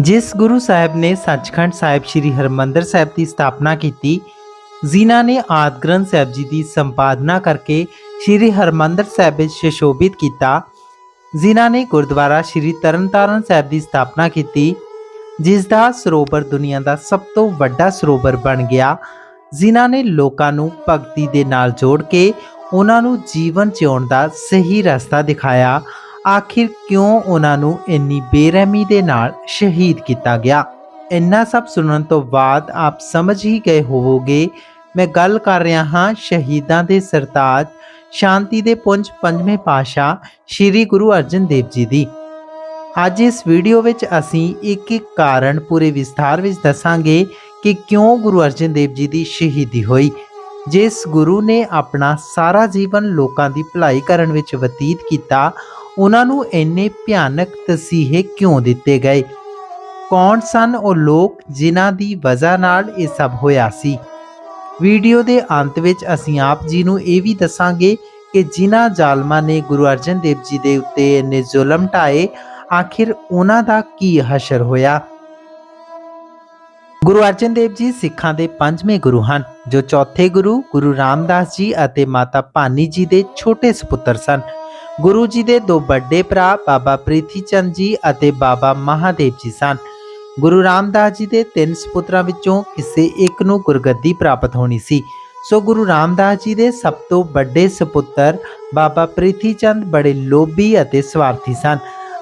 ਜਿਸ ਗੁਰੂ ਸਾਹਿਬ ਨੇ ਸੱਚਖੰਡ ਸਾਹਿਬ ਸ੍ਰੀ ਹਰਮੰਦਰ ਸਾਹਿਬ ਦੀ ਸਥਾਪਨਾ ਕੀਤੀ, ਜਿਨ੍ਹਾਂ ਨੇ ਆਦਿ ਗ੍ਰੰਥ ਸਾਹਿਬ ਜੀ ਦੀ ਸੰਪਾਦਨਾ ਕਰਕੇ ਸ੍ਰੀ ਹਰਮੰਦਰ ਸਾਹਿਬ ਵਿੱਚ ਸ਼ੋਭਿਤ ਕੀਤਾ, ਜਿਨ੍ਹਾਂ ਨੇ ਗੁਰਦੁਆਰਾ ਸ੍ਰੀ ਤਰਨਤਾਰਨ ਸਾਹਿਬ ਦੀ ਸਥਾਪਨਾ ਕੀਤੀ, ਜਿਸ ਦਾ ਸਰੋਵਰ ਦੁਨੀਆ ਦਾ ਸਭ ਤੋਂ ਵੱਡਾ ਸਰੋਵਰ ਬਣ ਗਿਆ, ਜਿਨ੍ਹਾਂ ਨੇ ਲੋਕਾਂ ਨੂੰ ਭਗਤੀ ਦੇ ਨਾਲ ਜੋੜ ਕੇ ਉਹਨਾਂ ਨੂੰ ਜੀਵਨ ਜਿਉਣ ਦਾ ਸਹੀ ਰਸਤਾ ਦਿਖਾਇਆ। ਆਖਿਰ ਕਿਉਂ ਉਹਨਾਂ ਨੂੰ ਇੰਨੀ ਬੇਰਹਿਮੀ ਦੇ ਨਾਲ ਸ਼ਹੀਦ ਕੀਤਾ ਗਿਆ? ਇੰਨਾ ਸਭ ਸੁਣਨ ਤੋਂ ਬਾਅਦ ਆਪ ਸਮਝ ਹੀ ਗਏ ਹੋਵੋਗੇ, ਮੈਂ ਗੱਲ ਕਰ ਰਿਹਾ ਹਾਂ ਸ਼ਹੀਦਾਂ ਦੇ ਸਰਤਾਜ ਸ਼ਾਂਤੀ ਦੇ ਪੁੰਜ ਪੰਜਵੇਂ ਪਾਸ਼ਾ ਸ੍ਰੀ ਗੁਰੂ ਅਰਜਨ ਦੇਵ ਜੀ ਦੀ। ਅੱਜ ਇਸ ਵੀਡੀਓ ਵਿੱਚ ਅਸੀਂ ਇੱਕ ਇੱਕ ਕਾਰਨ ਪੂਰੇ ਵਿਸਥਾਰ ਵਿੱਚ ਦੱਸਾਂਗੇ ਕਿ ਕਿਉਂ ਗੁਰੂ ਅਰਜਨ ਦੇਵ ਜੀ ਦੀ ਸ਼ਹੀਦੀ ਹੋਈ, ਜਿਸ ਗੁਰੂ ਨੇ ਆਪਣਾ ਸਾਰਾ ਜੀਵਨ ਲੋਕਾਂ ਦੀ ਭਲਾਈ ਕਰਨ ਵਿੱਚ ਬਤੀਤ ਕੀਤਾ ਉਹਨਾਂ ਨੂੰ ਇੰਨੇ ਭਿਆਨਕ ਤਸੀਹੇ ਕਿਉਂ ਦਿੱਤੇ ਗਏ? ਕੌਣ ਸਨ ਉਹ ਲੋਕ ਜਿਨ੍ਹਾਂ ਦੀ ਵਜ੍ਹਾ ਨਾਲ ਇਹ ਸਭ ਹੋਇਆ ਸੀ? ਵੀਡੀਓ ਦੇ ਅੰਤ ਵਿੱਚ ਅਸੀਂ ਆਪ ਜੀ ਨੂੰ ਇਹ ਵੀ ਦੱਸਾਂਗੇ ਕਿ ਜਿਨ੍ਹਾਂ ਜ਼ਾਲਮਾਂ ਨੇ ਗੁਰੂ ਅਰਜਨ ਦੇਵ ਜੀ ਦੇ ਉੱਤੇ ਇੰਨੇ ਜ਼ੁਲਮ ਢਾਏ ਆਖਿਰ ਉਹਨਾਂ ਦਾ ਕੀ ਹਸ਼ਰ ਹੋਇਆ? ਗੁਰੂ ਅਰਜਨ ਦੇਵ ਜੀ ਸਿੱਖਾਂ ਦੇ ਪੰਜਵੇਂ ਗੁਰੂ ਹਨ, ਜੋ ਚੌਥੇ ਗੁਰੂ ਗੁਰੂ ਰਾਮਦਾਸ ਜੀ ਅਤੇ ਮਾਤਾ ਭਾਨੀ ਜੀ ਦੇ ਛੋਟੇ ਸੁਪੁੱਤਰ ਸਨ। ਗੁਰੂ ਜੀ ਦੇ ਦੋ ਵੱਡੇ ਭਰਾ, ਬਾਬਾ ਪ੍ਰੀਥੀ ਚੰਦ ਜੀ ਅਤੇ ਬਾਬਾ ਮਹਾਦੇਵ ਜੀ ਸਨ। ਗੁਰੂ ਰਾਮਦਾਸ ਜੀ ਦੇ ਤਿੰਨ ਸੁਪੁੱਤਰਾਂ ਵਿੱਚੋਂ ਕਿਸੇ ਇੱਕ ਨੂੰ ਗੁਰਗੱਦੀ ਪ੍ਰਾਪਤ ਹੋਣੀ ਸੀ। ਸੋ ਗੁਰੂ ਰਾਮਦਾਸ ਜੀ ਦੇ ਸਭ ਤੋਂ ਵੱਡੇ ਸੁਪੁੱਤਰ ਬਾਬਾ ਪ੍ਰੀਥੀ ਚੰਦ ਬੜੇ ਲੋਭੀ ਅਤੇ ਸਵਾਰਥੀ ਸਨ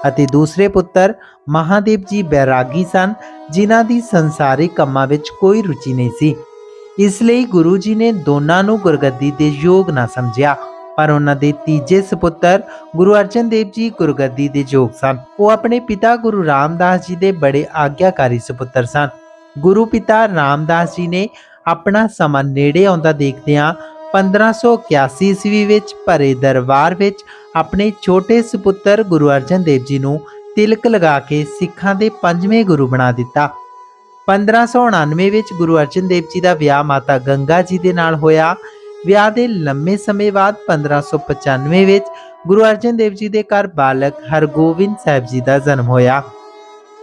ਅਤੇ ਦੂਸਰੇ ਪੁੱਤਰ ਮਹਾਦੇਵ ਜੀ ਬੈਰਾਗੀ ਸਨ, ਜਿਨ੍ਹਾਂ ਦੀ ਸੰਸਾਰਿਕ ਕੰਮਾਂ ਵਿੱਚ ਕੋਈ ਰੁਚੀ ਨਹੀਂ ਸੀ। ਇਸ ਲਈ ਗੁਰੂ ਜੀ ਨੇ ਦੋਨਾਂ ਨੂੰ ਗੁਰਗੱਦੀ ਦੇ ਯੋਗ ਨਾ ਸਮਝਿਆ। ਪਰ ਉਹਨਾਂ ਦੇ ਤੀਜੇ ਸੁਪੁੱਤਰ ਗੁਰੂ ਅਰਜਨ ਦੇਵ ਜੀ ਗੁਰਗੱਦੀ ਦੇ ਯੋਗ ਸਨ। ਉਹ ਆਪਣੇ ਪਿਤਾ ਗੁਰੂ ਰਾਮਦਾਸ ਜੀ ਦੇ ਬੜੇ ਆਗਿਆਕਾਰੀ ਸੁਪੁੱਤਰ ਸਨ। ਗੁਰੂ ਪਿਤਾ ਰਾਮਦਾਸ ਜੀ ਨੇ ਆਪਣਾ ਸਮਾਂ ਨੇੜੇ ਆਉਂਦਾ ਦੇਖਦਿਆਂ 1581 ਈਸਵੀ ਵਿੱਚ ਭਰੇ ਦਰਬਾਰ ਵਿੱਚ ਆਪਣੇ ਛੋਟੇ ਸੁਪੁੱਤਰ ਗੁਰੂ ਅਰਜਨ ਦੇਵ ਜੀ ਨੂੰ ਤਿਲਕ ਲਗਾ ਕੇ ਸਿੱਖਾਂ ਦੇ ਪੰਜਵੇਂ ਗੁਰੂ ਬਣਾ ਦਿੱਤਾ। 1599 ਵਿੱਚ ਗੁਰੂ ਅਰਜਨ ਦੇਵ ਜੀ ਦਾ ਵਿਆਹ ਮਾਤਾ ਗੰਗਾ ਜੀ ਦੇ ਨਾਲ ਹੋਇਆ। ਵਿਆਹ ਦੇ ਲੰਮੇ ਸਮੇਂ ਬਾਅਦ 1595 ਵਿੱਚ ਗੁਰੂ ਅਰਜਨ ਦੇਵ ਜੀ ਦੇ ਘਰ ਬਾਲਕ ਹਰਗੋਬਿੰਦ ਸਾਹਿਬ ਜੀ ਦਾ ਜਨਮ ਹੋਇਆ।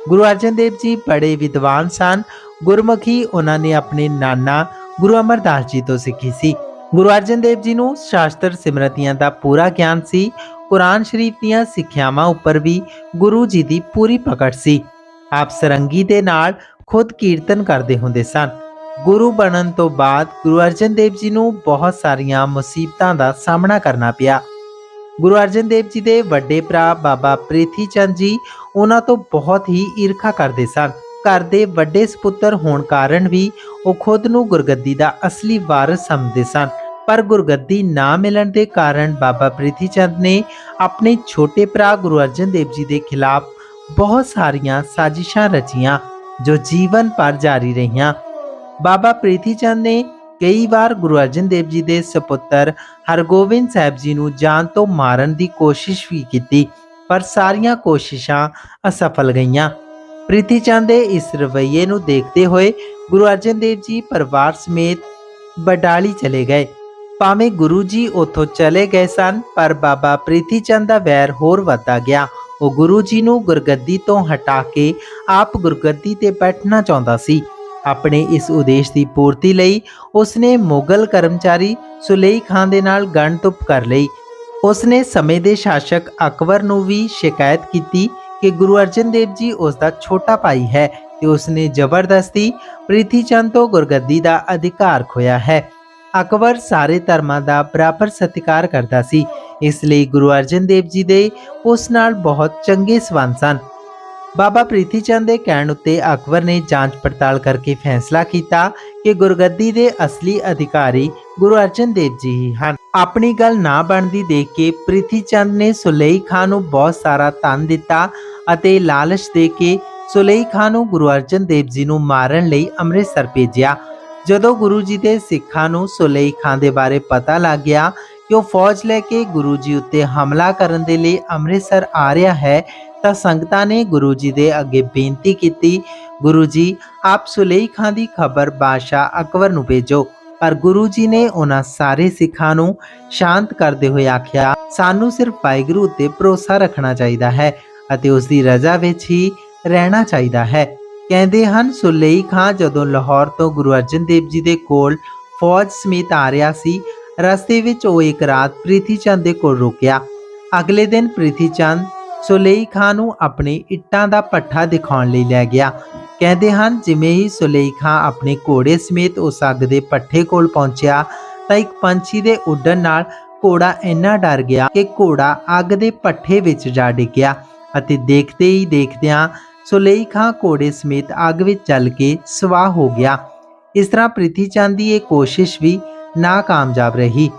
ਗੁਰੂ ਅਰਜਨ ਦੇਵ ਜੀ ਬੜੇ ਵਿਦਵਾਨ ਸਨ। ਗੁਰਮੁਖੀ ਉਹਨਾਂ ਨੇ ਆਪਣੇ ਨਾਨਾ ਗੁਰੂ ਅਮਰਦਾਸ ਜੀ ਤੋਂ ਸਿੱਖੀ ਸੀ। ਗੁਰੂ ਅਰਜਨ ਦੇਵ ਜੀ ਨੂੰ ਸ਼ਾਸਤਰ ਸਿਮਰਤੀਆਂ ਦਾ ਪੂਰਾ ਗਿਆਨ ਸੀ। ਕੁਰਾਨ ਸ਼ਰੀਫ ਦੀਆਂ ਸਿੱਖਿਆਵਾਂ ਉੱਪਰ ਵੀ ਗੁਰੂ ਜੀ ਦੀ ਪੂਰੀ ਪਕੜ ਸੀ। ਆਪ ਸਰੰਗੀ ਦੇ ਨਾਲ ਖੁਦ ਕੀਰਤਨ ਕਰਦੇ ਹੁੰਦੇ ਸਨ। ਗੁਰੂ ਬਣਨ ਤੋਂ ਬਾਅਦ ਗੁਰੂ ਅਰਜਨ ਦੇਵ ਜੀ ਨੂੰ ਬਹੁਤ ਸਾਰੀਆਂ ਮੁਸੀਬਤਾਂ ਦਾ ਸਾਹਮਣਾ ਕਰਨਾ ਪਿਆ। ਗੁਰੂ ਅਰਜਨ ਦੇਵ ਜੀ ਦੇ ਵੱਡੇ ਭਰਾ ਬਾਬਾ ਪ੍ਰੀਥੀ ਚੰਦ ਜੀ ਉਹਨਾਂ ਤੋਂ ਬਹੁਤ ਹੀ ਈਰਖਾ ਕਰਦੇ ਸਨ। ਘਰ ਦੇ ਵੱਡੇ ਸੁਪੁੱਤਰ ਹੋਣ ਕਾਰਨ ਵੀ ਉਹ ਖੁਦ ਨੂੰ ਗੁਰਗੱਦੀ ਦਾ ਅਸਲੀ ਵਾਰਸ ਸਮਝਦੇ ਸਨ। ਪਰ ਗੁਰਗੱਦੀ ਨਾ ਮਿਲਣ ਦੇ ਕਾਰਨ ਬਾਬਾ ਪ੍ਰੀਥੀ ਚੰਦ ਨੇ ਆਪਣੇ ਛੋਟੇ ਭਰਾ ਗੁਰੂ ਅਰਜਨ ਦੇਵ ਜੀ ਦੇ ਖਿਲਾਫ ਬਹੁਤ ਸਾਰੀਆਂ ਸਾਜ਼ਿਸ਼ਾਂ ਰਚੀਆਂ ਜੋ ਜੀਵਨ ਭਰ ਜਾਰੀ ਰਹੀਆਂ। ਬਾਬਾ ਪ੍ਰੀਤੀ ਚੰਦ ਨੇ ਕਈ ਵਾਰ ਗੁਰੂ ਅਰਜਨ ਦੇਵ ਜੀ ਦੇ ਸੁਪੁੱਤਰ ਹਰਗੋਬਿੰਦ ਸਾਹਿਬ ਜੀ ਨੂੰ ਜਾਨ ਤੋਂ ਮਾਰਨ ਦੀ ਕੋਸ਼ਿਸ਼ ਵੀ ਕੀਤੀ, ਪਰ ਸਾਰੀਆਂ ਕੋਸ਼ਿਸ਼ਾਂ ਅਸਫਲ ਗਈਆਂ। ਪ੍ਰੀਤੀ ਚੰਦ ਦੇ ਇਸ ਰਵੱਈਏ ਨੂੰ ਦੇਖਦੇ ਹੋਏ ਗੁਰੂ ਅਰਜਨ ਦੇਵ ਜੀ ਪਰਿਵਾਰ ਸਮੇਤ ਬਡਾਲੀ ਚਲੇ ਗਏ। ਭਾਵੇਂ ਗੁਰੂ ਜੀ ਉੱਥੋਂ ਚਲੇ ਗਏ ਸਨ, ਪਰ ਬਾਬਾ ਪ੍ਰੀਤੀ ਚੰਦ ਦਾ ਵੈਰ ਹੋਰ ਵੱਧਦਾ ਗਿਆ। ਉਹ ਗੁਰੂ ਜੀ ਨੂੰ ਗੁਰਗੱਦੀ ਤੋਂ ਹਟਾ ਕੇ ਆਪ ਗੁਰਗੱਦੀ ਤੇ ਬੈਠਣਾ ਚਾਹੁੰਦਾ ਸੀ। ਆਪਣੇ ਇਸ ਉਦੇਸ਼ ਦੀ ਪੂਰਤੀ ਲਈ ਉਸਨੇ ਮੁਗਲ ਕਰਮਚਾਰੀ ਸੁਲੇਈ ਖਾਨ ਦੇ ਨਾਲ ਗਣਤੁਪ ਕਰ ਲਈ। ਉਸਨੇ ਸਮੇਂ ਦੇ ਸ਼ਾਸਕ ਅਕਬਰ ਨੂੰ ਵੀ ਸ਼ਿਕਾਇਤ ਕੀਤੀ ਕਿ ਗੁਰੂ ਅਰਜਨ ਦੇਵ ਜੀ ਉਸ ਦਾ ਛੋਟਾ ਭਾਈ ਹੈ ਤੇ ਉਸਨੇ ਜ਼ਬਰਦਸਤੀ ਪ੍ਰੀਤੀ ਚੰਦ ਤੋਂ ਗੁਰਗੱਦੀ ਦਾ ਅਧਿਕਾਰ ਖੋਇਆ ਹੈ। ਅਕਬਰ ਸਾਰੇ ਧਰਮਾਂ ਦਾ ਬਰਾਬਰ ਸਤਿਕਾਰ ਕਰਦਾ ਸੀ, ਇਸ ਲਈ ਗੁਰੂ ਅਰਜਨ ਦੇਵ ਜੀ ਦੇ ਉਸ ਨਾਲ ਬਹੁਤ ਚੰਗੇ ਸਬੰਧ ਸਨ। ਬਾਬਾ ਪ੍ਰੀਤੀ ਚੰਦ ਦੇ ਕਹਿਣ ਉੱਤੇ ਅਕਬਰ ਨੇ ਜਾਂਚ ਪੜਤਾਲ ਕਰਕੇ ਫੈਸਲਾ ਕੀਤਾ ਕਿ ਗੁਰਗੱਦੀ ਦੇ ਅਸਲੀ ਅਧਿਕਾਰੀ ਗੁਰੂ ਅਰਜਨ ਦੇਵ ਜੀ ਹੀ ਹਨ। ਆਪਣੀ ਗੱਲ ਨਾ ਬਣਦੀ ਦੇਖ ਕੇ ਪ੍ਰੀਤੀ ਚੰਦ ਨੇ ਸੁਲੇਈ ਖਾਨ ਨੂੰ ਬਹੁਤ ਸਾਰਾ ਧਨ ਦਿੱਤਾ ਅਤੇ ਲਾਲਚ ਦੇ ਕੇ ਸੁਲੇਈ ਖਾਨ ਨੂੰ ਗੁਰੂ ਅਰਜਨ ਦੇਵ ਜੀ ਨੂੰ ਮਾਰਨ ਲਈ ਅੰਮ੍ਰਿਤਸਰ ਭੇਜਿਆ। ਜਦੋਂ ਗੁਰੂ ਜੀ ਦੇ ਸਿੱਖਾਂ ਨੂੰ ਸੁਲੇਈ ਖਾਨ ਦੇ ਬਾਰੇ ਪਤਾ ਲੱਗ ਗਿਆ ਕਿ ਉਹ ਫੌਜ ਲੈ ਕੇ ਗੁਰੂ ਜੀ ਉੱਤੇ ਹਮਲਾ ਕਰਨ ਦੇ ਲਈ ਅੰਮ੍ਰਿਤਸਰ ਆ ਰਿਹਾ ਹੈ ਤਾਂ ਸੰਗਤਾਂ ਨੇ ਗੁਰੂ ਜੀ ਦੇ ਅੱਗੇ ਬੇਨਤੀ ਕੀਤੀ, ਗੁਰੂ ਜੀ, ਆਪ ਸੁਲੇਈ ਦੀ ਖਬਰ ਬਾਦਸ਼ਾਹ ਅਕਬਰ ਨੂੰ ਭੇਜੋ। ਪਰ ਗੁਰੂ ਜੀ ਨੇ ਉਹਨਾਂ ਸਾਰੇ ਸਿੱਖਾਂ ਨੂੰ ਸ਼ਾਂਤ ਕਰਦੇ ਹੋਏ ਆਖਿਆ, ਸਾਨੂੰ ਸਿਰਫ ਵਾਹਿਗੁਰੂ ਉੱਤੇ ਭਰੋਸਾ ਰੱਖਣਾ ਚਾਹੀਦਾ ਹੈ ਅਤੇ ਉਸ ਦੀ ਰਜ਼ਾ ਵਿੱਚ ਹੀ ਰਹਿਣਾ ਚਾਹੀਦਾ ਹੈ। ਕਹਿੰਦੇ ਹਨ, ਸੁਲੇਈ ਖਾਂ ਜਦੋਂ ਲਾਹੌਰ ਤੋਂ ਗੁਰੂ ਅਰਜਨ ਦੇਵ ਜੀ ਦੇ ਕੋਲ ਫੌਜ ਸਮੇਤ ਆ ਰਿਹਾ ਸੀ, ਰਸਤੇ ਵਿੱਚ ਉਹ ਇੱਕ ਰਾਤ ਪ੍ਰੀਤੀ ਚੰਦ ਦੇ ਕੋਲ ਰੁਕਿਆ। ਅਗਲੇ ਦਿਨ ਪ੍ਰੀਤੀ ਚੰਦ ਸੁਲੇਈ ਖਾਂ ਨੂੰ ਆਪਣੇ ਇੱਟਾਂ ਦਾ ਪੱਠਾ ਦਿਖਾਉਣ ਲਈ ਲੈ ਗਿਆ। ਕਹਿੰਦੇ ਹਨ, ਜਿਵੇਂ ਹੀ ਸੁਲੇਈ ਖਾਂ ਆਪਣੇ ਘੋੜੇ ਸਮੇਤ ਉਸ ਅੱਗ ਦੇ ਪੱਠੇ ਕੋਲ ਪਹੁੰਚਿਆ, ਤਾਂ ਇੱਕ ਪੰਛੀ ਦੇ ਉੱਡਣ ਨਾਲ ਘੋੜਾ ਇੰਨਾ ਡਰ ਗਿਆ ਕਿ ਘੋੜਾ ਅੱਗ ਦੇ ਪੱਠੇ ਵਿੱਚ ਜਾ ਡਿੱਗਿਆ ਅਤੇ ਦੇਖਦੇ ਹੀ ਦੇਖਦਿਆਂ ਸੁਲੇਈ ਖਾਂ ਘੋੜੇ ਸਮੇਤ ਅੱਗ ਵਿੱਚ ਚੱਲ ਕੇ ਸਵਾਹ ਹੋ ਗਿਆ। ਇਸ ਤਰ੍ਹਾਂ ਪ੍ਰਿਥੀ ਚੰਦ ਦੀ ਇਹ ਕੋਸ਼ਿਸ਼ ਵੀ ਨਾਕਾਮਯਾਬ ਰਹੀ।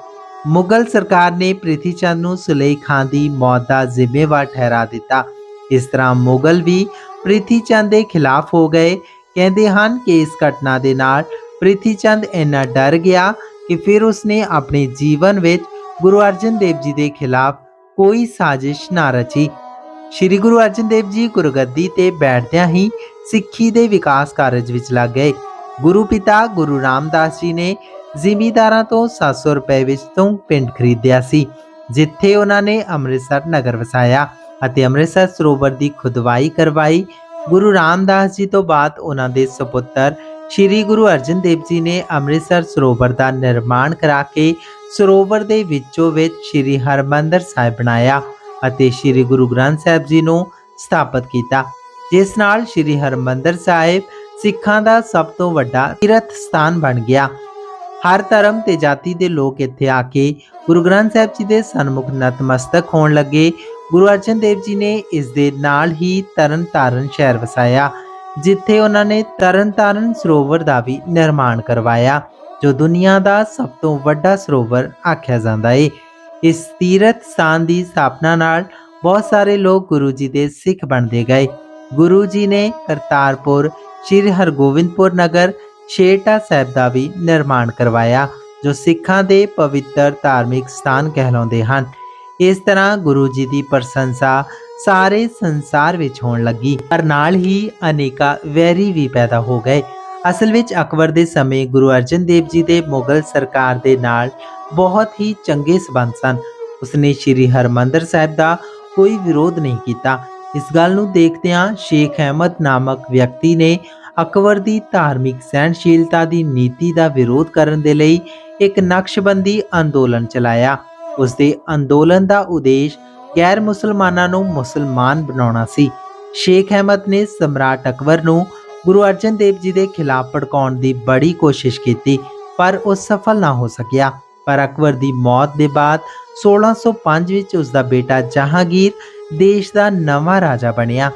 ਮੁਗਲ ਸਰਕਾਰ ਨੇ ਪ੍ਰੀਤੀ ਚੰਦ ਨੂੰ ਸੁਲੇਈ ਦੀ ਮੌਤ ਦਾ ਜ਼ਿੰਮੇਵਾਰ ਠਹਿਰਾ ਦਿੱਤਾ। ਇਸ ਤਰ੍ਹਾਂ ਮੁਗਲ ਵੀ ਪ੍ਰੀਤੀ ਚੰਦ ਦੇ ਖਿਲਾਫ ਹੋ ਗਏ। ਕਹਿੰਦੇ ਹਨ ਕਿ ਇਸ ਘਟਨਾ ਦੇ ਨਾਲ ਪ੍ਰੀਤੀ ਚੰਦ ਇੰਨਾ ਡਰ ਗਿਆ ਕਿ ਫਿਰ ਉਸਨੇ ਆਪਣੇ ਜੀਵਨ ਵਿੱਚ ਗੁਰੂ ਅਰਜਨ ਦੇਵ ਜੀ ਦੇ ਖਿਲਾਫ ਕੋਈ ਸਾਜ਼ਿਸ਼ ਨਾ ਰਚੀ। ਸ਼੍ਰੀ ਗੁਰੂ ਅਰਜਨ ਦੇਵ ਜੀ ਗੁਰਗੱਦੀ ਤੇ ਬੈਠਦਿਆਂ ਹੀ ਸਿੱਖੀ ਦੇ ਵਿਕਾਸ ਕਾਰਜ ਵਿੱਚ ਲੱਗ ਗਏ। ਗੁਰੂ ਪਿਤਾ ਗੁਰੂ ਰਾਮਦਾਸ ਜੀ ਨੇ ਜ਼ਿਮੀਦਾਰਾਂ ਤੋਂ 700 ਰੁਪਏ ਵਿੱਚ ਤੋਂ ਪਿੰਡ ਖਰੀਦਿਆ ਸੀ, ਜਿੱਥੇ ਉਹਨਾਂ ਨੇ ਅੰਮ੍ਰਿਤਸਰ ਨਗਰ ਵਸਾਇਆ ਅਤੇ ਅੰਮ੍ਰਿਤਸਰ ਸਰੋਵਰ ਦੀ ਖੁਦਵਾਈ ਕਰਵਾਈ। ਗੁਰੂ ਰਾਮਦਾਸ ਜੀ ਤੋਂ ਬਾਅਦ ਉਹਨਾਂ ਦੇ ਸੁਪੁੱਤਰ ਸ਼੍ਰੀ ਗੁਰੂ ਅਰਜਨ ਦੇਵ ਜੀ ਨੇ ਅੰਮ੍ਰਿਤਸਰ ਸਰੋਵਰ ਦਾ ਨਿਰਮਾਣ ਕਰਾ ਕੇ ਸਰੋਵਰ ਦੇ ਵਿੱਚੋਂ ਵਿੱਚ ਸ਼੍ਰੀ ਹਰਮੰਦਰ ਸਾਹਿਬ ਬਣਾਇਆ ਅਤੇ ਸ਼੍ਰੀ ਗੁਰੂ ਗ੍ਰੰਥ ਸਾਹਿਬ ਜੀ ਨੂੰ ਸਥਾਪਿਤ ਕੀਤਾ, ਜਿਸ ਨਾਲ ਸ਼੍ਰੀ ਹਰਮੰਦਰ ਸਾਹਿਬ ਸਿੱਖਾਂ ਦਾ ਸਭ ਤੋਂ ਵੱਡਾ ਤੀਰਥ ਸਥਾਨ ਬਣ ਗਿਆ। ਹਰ ਧਰਮ ਤੇ ਜਾਤੀ ਦੇ ਲੋਕ ਇੱਥੇ ਆ ਕੇ ਗੁਰੂ ਗ੍ਰੰਥ ਸਾਹਿਬ ਜੀ ਦੇ ਸਨਮੁਖ ਨਤਮਸਤਕ ਹੋਣ ਲੱਗੇ। ਗੁਰੂ ਅਰਜਨ ਦੇਵ ਜੀ ਨੇ ਇਸ ਦੇ ਨਾਲ ਹੀ ਤਰਨ ਤਾਰਨ ਸ਼ਹਿਰ ਵਸਾਇਆ, ਜਿੱਥੇ ਉਹਨਾਂ ਨੇ ਤਰਨ ਤਾਰਨ ਸਰੋਵਰ ਦਾ ਵੀ ਨਿਰਮਾਣ ਕਰਵਾਇਆ, ਜੋ ਦੁਨੀਆ ਦਾ ਸਭ ਤੋਂ ਵੱਡਾ ਸਰੋਵਰ ਆਖਿਆ ਜਾਂਦਾ ਏ। ਇਸ ਤੀਰਥ ਸਥਾਨ ਦੀ ਸਥਾਪਨਾ ਨਾਲ ਬਹੁਤ ਸਾਰੇ ਲੋਕ ਗੁਰੂ ਜੀ ਦੇ ਸਿੱਖ ਬਣਦੇ ਗਏ। ਗੁਰੂ ਜੀ ਨੇ ਕਰਤਾਰਪੁਰ, ਸ਼੍ਰੀ ਹਰਗੋਬਿੰਦਪੁਰ ਨਗਰ ਸ਼ੇਰਟਾ ਸਾਹਿਬ ਦਾ ਵੀ ਨਿਰਮਾਣ ਕਰਵਾਇਆ, ਜੋ ਸਿੱਖਾਂ ਦੇ ਪਵਿੱਤਰ ਧਾਰਮਿਕ ਸਥਾਨ ਕਹਿਲਾਉਂਦੇ ਹਨ। ਇਸ ਤਰ੍ਹਾਂ ਗੁਰੂ ਜੀ ਦੀ ਪ੍ਰਸ਼ੰਸਾ ਸਾਰੇ ਸੰਸਾਰ ਵਿੱਚ ਹੋਣ ਲੱਗੀ, ਪਰ ਨਾਲ ਹੀ ਅਨੇਕਾਂ ਵੈਰੀ ਵੀ ਪੈਦਾ ਹੋ ਗਏ। ਅਸਲ ਵਿੱਚ ਅਕਬਰ ਦੇ ਸਮੇਂ ਗੁਰੂ ਅਰਜਨ ਦੇਵ ਜੀ ਦੇ ਮੁਗਲ ਸਰਕਾਰ ਦੇ ਨਾਲ ਬਹੁਤ ਹੀ ਚੰਗੇ ਸਬੰਧ ਸਨ। ਉਸਨੇ ਸ਼੍ਰੀ ਹਰਮੰਦਰ ਸਾਹਿਬ ਦਾ ਕੋਈ ਵਿਰੋਧ ਨਹੀਂ ਕੀਤਾ। ਇਸ ਗੱਲ ਨੂੰ ਦੇਖਦਿਆਂ ਸ਼ੇਖ ਅਹਿਮਦ ਨਾਮਕ ਵਿਅਕਤੀ ਨੇ ਅਕਬਰ ਦੀ ਧਾਰਮਿਕ ਸਹਿਣਸ਼ੀਲਤਾ ਦੀ ਨੀਤੀ ਦਾ ਵਿਰੋਧ ਕਰਨ ਦੇ ਲਈ ਇੱਕ ਨਕਸ਼ਬੰਦੀ ਅੰਦੋਲਨ ਚਲਾਇਆ। ਉਸ ਦੇ ਅੰਦੋਲਨ ਦਾ ਉਦੇਸ਼ ਗੈਰ ਮੁਸਲਮਾਨਾਂ ਨੂੰ ਮੁਸਲਮਾਨ ਬਣਾਉਣਾ ਸੀ। ਸ਼ੇਖ ਅਹਿਮਦ ਨੇ ਸਮਰਾਟ ਅਕਬਰ ਨੂੰ ਗੁਰੂ ਅਰਜਨ ਦੇਵ ਜੀ ਦੇ ਖਿਲਾਫ ਭੜਕਾਉਣ ਦੀ ਬੜੀ ਕੋਸ਼ਿਸ਼ ਕੀਤੀ, ਪਰ ਉਹ ਸਫਲ ਨਾ ਹੋ ਸਕਿਆ। ਪਰ ਅਕਬਰ ਦੀ ਮੌਤ ਦੇ ਬਾਅਦ 1605 ਵਿੱਚ ਉਸ ਦਾ ਬੇਟਾ ਜਹਾਂਗੀਰ ਦੇਸ਼ ਦਾ ਨਵਾਂ ਰਾਜਾ ਬਣਿਆ।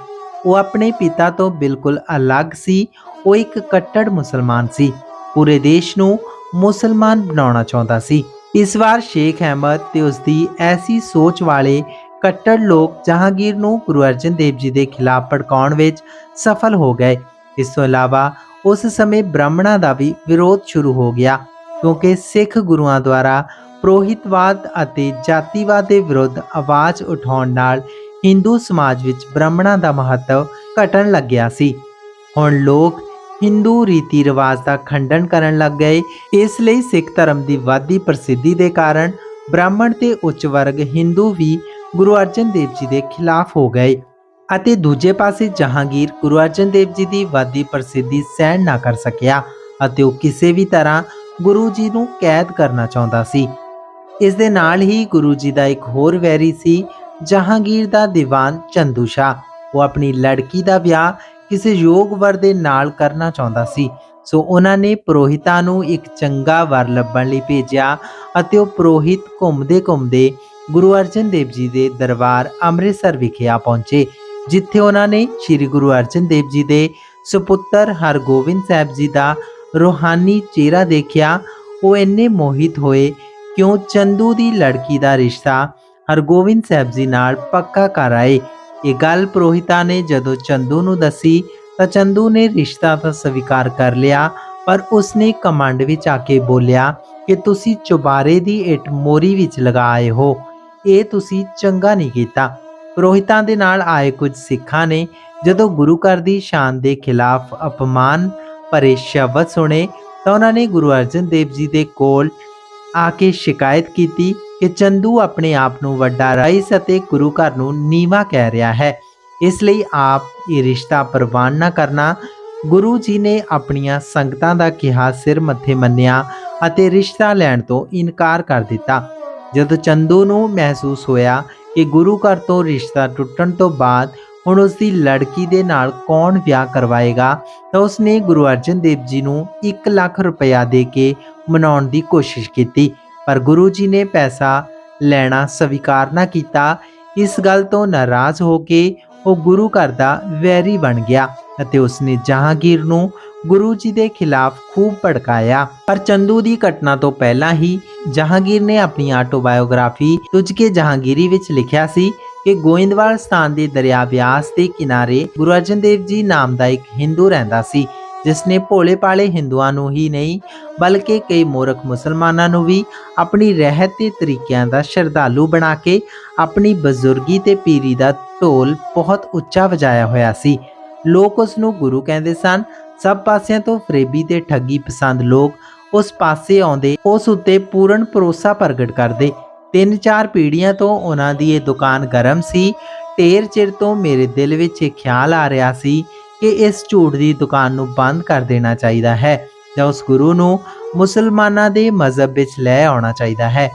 ਉਹ ਆਪਣੇ ਪਿਤਾ ਤੋਂ ਬਿਲਕੁਲ ਅਲੱਗ ਸੀ। ਉਹ ਇੱਕ ਕੱਟੜ ਮੁਸਲਮਾਨ ਸੀ। ਪੂਰੇ ਦੇਸ਼ ਨੂੰ ਮੁਸਲਮਾਨ ਬਣਾਉਣਾ ਚਾਹੁੰਦਾ ਸੀ। ਇਸ ਵਾਰ ਸ਼ੇਖ ਅਹਿਮਦ ਤੇ ਉਸ ਦੀ ਐਸੀ ਸੋਚ ਵਾਲੇ ਕੱਟੜ ਲੋਕ ਜਹਾਂਗੀਰ ਨੂੰ ਗੁਰੂ ਅਰਜਨ ਦੇਵ ਜੀ ਦੇ ਖਿਲਾਫ ਭੜਕਾਉਣ ਵਿੱਚ ਸਫਲ ਹੋ ਗਏ। ਇਸ ਤੋਂ ਇਲਾਵਾ ਉਸ ਸਮੇਂ ਬ੍ਰਾਹਮਣਾਂ ਦਾ ਵੀ ਵਿਰੋਧ ਸ਼ੁਰੂ ਹੋ ਗਿਆ, ਕਿਉਂਕਿ ਸਿੱਖ ਗੁਰੂਆਂ ਦੁਆਰਾ ਪ੍ਰੋਹਿਤਵਾਦ ਅਤੇ ਜਾਤੀਵਾਦ ਦੇ ਵਿਰੁੱਧ ਆਵਾਜ਼ ਉਠਾਉਣ ਨਾਲ ਹਿੰਦੂ ਸਮਾਜ ਵਿੱਚ ਬ੍ਰਾਹਮਣਾਂ ਦਾ ਮਹੱਤਵ ਘਟਣ ਲੱਗਿਆ ਸੀ। ਹੁਣ ਲੋਕ ਹਿੰਦੂ ਰੀਤੀ ਰਿਵਾਜ ਦਾ ਖੰਡਨ ਕਰਨ ਲੱਗ ਗਏ। ਇਸ ਲਈ ਸਿੱਖ ਧਰਮ ਦੀ ਵਾਧੀ ਪ੍ਰਸਿੱਧੀ ਦੇ ਕਾਰਨ ਬ੍ਰਾਹਮਣ ਤੇ ਉੱਚ ਵਰਗ ਹਿੰਦੂ ਵੀ ਗੁਰੂ ਅਰਜਨ ਦੇਵ ਜੀ ਦੇ ਖਿਲਾਫ ਹੋ ਗਏ ਅਤੇ ਦੂਜੇ ਪਾਸੇ ਜਹਾਂਗੀਰ ਗੁਰੂ ਅਰਜਨ ਦੇਵ ਜੀ ਦੀ ਵਾਧੀ ਪ੍ਰਸਿੱਧੀ ਸਹਿਣ ਨਾ ਕਰ ਸਕਿਆ ਅਤੇ ਉਹ ਕਿਸੇ ਵੀ ਤਰ੍ਹਾਂ ਗੁਰੂ ਜੀ ਨੂੰ ਕੈਦ ਕਰਨਾ ਚਾਹੁੰਦਾ ਸੀ। ਇਸ ਦੇ ਨਾਲ ਹੀ ਗੁਰੂ ਜੀ ਦਾ ਇੱਕ ਹੋਰ ਵੈਰੀ ਸੀ ਜਹਾਂਗੀਰ ਦਾ ਦੀਵਾਨ ਚੰਦੂ ਸ਼ਾਹ। ਉਹ ਆਪਣੀ ਲੜਕੀ ਦਾ ਵਿਆਹ ਕਿਸੇ ਯੋਗ ਵਰ ਦੇ ਨਾਲ ਕਰਨਾ ਚਾਹੁੰਦਾ ਸੀ। ਸੋ ਉਹਨਾਂ ਨੇ ਪ੍ਰੋਹਿਤਾਂ ਨੂੰ ਇੱਕ ਚੰਗਾ ਵਰ ਲੱਭਣ ਲਈ ਭੇਜਿਆ ਅਤੇ ਉਹ ਪ੍ਰੋਹਿਤ ਘੁੰਮਦੇ ਘੁੰਮਦੇ ਗੁਰੂ ਅਰਜਨ ਦੇਵ ਜੀ ਦੇ ਦਰਬਾਰ ਅੰਮ੍ਰਿਤਸਰ ਵਿਖੇ ਆ ਪਹੁੰਚੇ, ਜਿੱਥੇ ਉਹਨਾਂ ਨੇ ਸ੍ਰੀ ਗੁਰੂ ਅਰਜਨ ਦੇਵ ਜੀ ਦੇ ਸੁਪੁੱਤਰ ਹਰਗੋਬਿੰਦ ਸਾਹਿਬ ਜੀ ਦਾ ਰੂਹਾਨੀ ਚਿਹਰਾ ਦੇਖਿਆ। ਉਹ ਇੰਨੇ ਮੋਹਿਤ ਹੋਏ, ਕਿਉਂ ਚੰਦੂ ਦੀ ਲੜਕੀ ਦਾ ਰਿਸ਼ਤਾ ਹਰਗੋਬਿੰਦ ਸਾਹਿਬ ਜੀ ਨਾਲ ਪੱਕਾ ਕਰ ਆਏ। ਇਹ ਗੱਲ ਪ੍ਰੋਹਿਤਾ ਨੇ ਜਦੋਂ ਚੰਦੂ ਨੂੰ ਦੱਸੀ ਤਾਂ ਚੰਦੂ ਨੇ ਰਿਸ਼ਤਾ ਤਾਂ ਸਵੀਕਾਰ ਕਰ ਲਿਆ, ਪਰ ਉਸਨੇ ਕਮੰਡ ਵਿੱਚ ਆ ਕੇ ਬੋਲਿਆ ਕਿ ਤੁਸੀਂ ਚੁਬਾਰੇ ਦੀ ਇੱਟ ਮੋਰੀ ਵਿੱਚ ਲਗਾਏ ਹੋ। ਇਹ ਤੁਸੀਂ ਚੰਗਾ ਨਹੀਂ ਕੀਤਾ। ਪ੍ਰੋਹਿਤਾਂ ਦੇ ਨਾਲ ਆਏ ਕੁਝ ਸਿੱਖਾਂ ਨੇ ਜਦੋਂ ਗੁਰੂ ਘਰ ਦੀ ਸ਼ਾਨ ਦੇ ਖਿਲਾਫ ਅਪਮਾਨ ਭਰੇ ਸ਼ਬਦ ਸੁਣੇ ਤਾਂ ਉਹਨਾਂ ਨੇ ਗੁਰੂ ਅਰਜਨ ਦੇਵ ਜੀ ਦੇ ਕੋਲ ਆ ਕੇ ਸ਼ਿਕਾਇਤ ਕੀਤੀ ਕਿ ਚੰਦੂ ਆਪਣੇ ਆਪ ਨੂੰ ਵੱਡਾ ਰਾਈਸ ਅਤੇ ਗੁਰੂ ਘਰ ਨੂੰ ਨੀਵਾ ਕਹਿ ਰਿਹਾ ਹੈ। ਇਸ ਲਈ ਆਪ ਇਹ ਰਿਸ਼ਤਾ ਪ੍ਰਵਾਨ ਨਾ ਕਰਨਾ, ਗੁਰੂ ਜੀ ਨੇ ਆਪਣੀਆਂ ਸੰਗਤਾਂ ਦਾ ਕਿਹਾ ਸਿਰ ਮੱਥੇ ਮੰਨਿਆ ਅਤੇ ਰਿਸ਼ਤਾ ਲੈਣ ਤੋਂ ਇਨਕਾਰ ਕਰ ਦਿੱਤਾ। ਜਦੋਂ ਚੰਦੂ ਨੂੰ ਮਹਿਸੂਸ ਹੋਇਆ ਕਿ ਗੁਰੂ ਘਰ ਤੋਂ ਰਿਸ਼ਤਾ ਟੁੱਟਣ ਤੋਂ ਬਾਅਦ ਹੁਣ ਉਸ ਦੀ ਲੜਕੀ ਦੇ ਨਾਲ ਕੌਣ ਵਿਆਹ ਕਰਵਾਏਗਾ, ਤਾਂ ਉਸਨੇ ਗੁਰੂ ਅਰਜਨ ਦੇਵ ਜੀ ਨੂੰ 1 ਲੱਖ ਰੁਪਇਆ ਦੇ ਕੇ ਮਨਾਉਣ ਦੀ ਕੋਸ਼ਿਸ਼ ਕੀਤੀ। ਪਰ ਗੁਰੂ ਜੀ ਨੇ ਪੈਸਾ ਲੈਣਾ ਸਵੀਕਾਰ ਨਾ ਕੀਤਾ। ਇਸ ਗੱਲ ਤੋਂ ਨਾਰਾਜ਼ ਹੋ ਕੇ ਉਹ ਗੁਰੂ ਘਰ ਦਾ ਵੈਰੀ ਬਣ ਗਿਆ ਅਤੇ ਉਸਨੇ ਜਹਾਂਗੀਰ ਨੂੰ ਗੁਰੂ ਜੀ ਦੇ ਖਿਲਾਫ ਖੂਬ ਭੜਕਾਇਆ। ਪਰ ਚੰਦੂ ਦੀ ਘਟਨਾ ਤੋਂ ਪਹਿਲਾਂ ਹੀ ਜਹਾਂਗੀਰ ਨੇ ਆਪਣੀ ਆਟੋਬਾਇਓਗ੍ਰਾਫੀ ਤੁਝ ਕੇ ਜਹਾਂਗੀਰੀ ਵਿੱਚ ਲਿਖਿਆ ਸੀ ਕਿ ਗੋਇੰਦਵਾਲ ਸਥਾਨ ਦੇ ਦਰਿਆ ਵਿਆਸ ਦੇ ਕਿਨਾਰੇ ਗੁਰੂ ਅਰਜਨ ਦੇਵ ਜੀ ਨਾਮ ਦਾ ਇੱਕ ਹਿੰਦੂ ਰਹਿੰਦਾ ਸੀ। ਜਿਸ ਨੇ ਭੋਲੇ ਪਾਲੇ ਹਿੰਦੂਆਂ ਨੂੰ ਹੀ ਨਹੀਂ, ਬਲਕਿ ਕਈ ਮੂਰਖ ਮੁਸਲਮਾਨਾਂ ਨੂੰ ਵੀ ਆਪਣੀ ਰਹਿਤ ਤੇ ਤਰੀਕਿਆਂ ਦਾ ਸ਼ਰਧਾਲੂ ਬਣਾ ਕੇ ਆਪਣੀ ਬਜ਼ੁਰਗੀ ਤੇ ਪੀਰੀ ਦਾ ਢੋਲ ਬਹੁਤ ਉੱਚਾ ਵਜਾਇਆ ਹੋਇਆ ਸੀ। ਲੋਕ ਉਸ ਨੂੰ ਗੁਰੂ ਕਹਿੰਦੇ ਸਨ। ਸਭ ਪਾਸਿਆਂ ਤੋਂ ਫਰੇਬੀ ਤੇ ਠੱਗੀ ਪਸੰਦ ਲੋਕ ਉਸ ਪਾਸੇ ਆਉਂਦੇ, ਉਸ ਉੱਤੇ ਪੂਰਨ ਭਰੋਸਾ ਪ੍ਰਗਟ ਕਰਦੇ। ਤਿੰਨ ਚਾਰ ਪੀੜ੍ਹੀਆਂ ਤੋਂ ਉਹਨਾਂ ਦੀ ਇਹ ਦੁਕਾਨ ਗਰਮ ਸੀ। ਢੇਰ ਚਿਰ ਤੋਂ ਮੇਰੇ ਦਿਲ ਵਿੱਚ ਇਹ ਖਿਆਲ ਆ ਰਿਹਾ ਸੀ ਕਿ ਇਸ ਝੂਠ ਦੀ ਦੁਕਾਨ ਨੂੰ ਬੰਦ ਕਰ ਦੇਣਾ ਚਾਹੀਦਾ ਹੈ ਜਾਂ ਉਸ ਗੁਰੂ ਨੂੰ ਮੁਸਲਮਾਨਾਂ ਦੇ ਮਜ਼ਹਬ ਵਿੱਚ ਲੈ ਆਉਣਾ ਚਾਹੀਦਾ ਹੈ।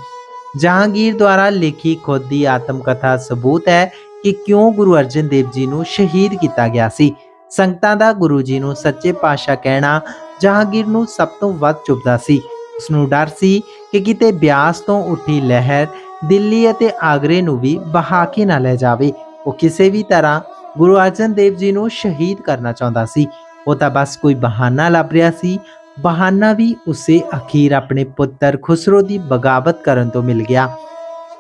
ਜਹਾਂਗੀਰ ਦੁਆਰਾ ਲਿਖੀ ਖੁਦ ਦੀ ਆਤਮ ਕਥਾ ਸਬੂਤ ਹੈ ਕਿ ਕਿਉਂ ਗੁਰੂ ਅਰਜਨ ਦੇਵ ਜੀ ਨੂੰ ਸ਼ਹੀਦ ਕੀਤਾ ਗਿਆ ਸੀ। ਸੰਗਤਾਂ ਦਾ ਗੁਰੂ ਜੀ ਨੂੰ ਸੱਚੇ ਪਾਤਸ਼ਾਹ ਕਹਿਣਾ ਜਹਾਂਗੀਰ ਨੂੰ ਸਭ ਤੋਂ ਵੱਧ ਚੁਭਦਾ ਸੀ। ਉਸ ਨੂੰ ਡਰ ਸੀ ਕਿ ਕਿਤੇ ਬਿਆਸ ਤੋਂ ਉੱਠੀ ਲਹਿਰ ਦਿੱਲੀ ਅਤੇ ਆਗਰੇ ਨੂੰ ਵੀ ਬਹਾ ਕੇ ਨਾ ਲੈ ਜਾਵੇ। ਉਹ ਕਿਸੇ ਵੀ ਤਰ੍ਹਾਂ ਗੁਰੂ ਅਰਜਨ ਦੇਵ ਜੀ ਨੂੰ ਸ਼ਹੀਦ ਕਰਨਾ ਚਾਹੁੰਦਾ ਸੀ। ਉਹ ਤਾਂ ਬਸ ਕੋਈ ਬਹਾਨਾ ਲੱਭ ਰਿਹਾ ਸੀ। ਬਹਾਨਾ ਵੀ ਉਸੇ ਅਖੀਰ ਆਪਣੇ ਪੁੱਤਰ ਖੁਸਰੋ ਦੀ ਬਗਾਵਤ ਕਰਨ ਤੋਂ ਮਿਲ ਗਿਆ।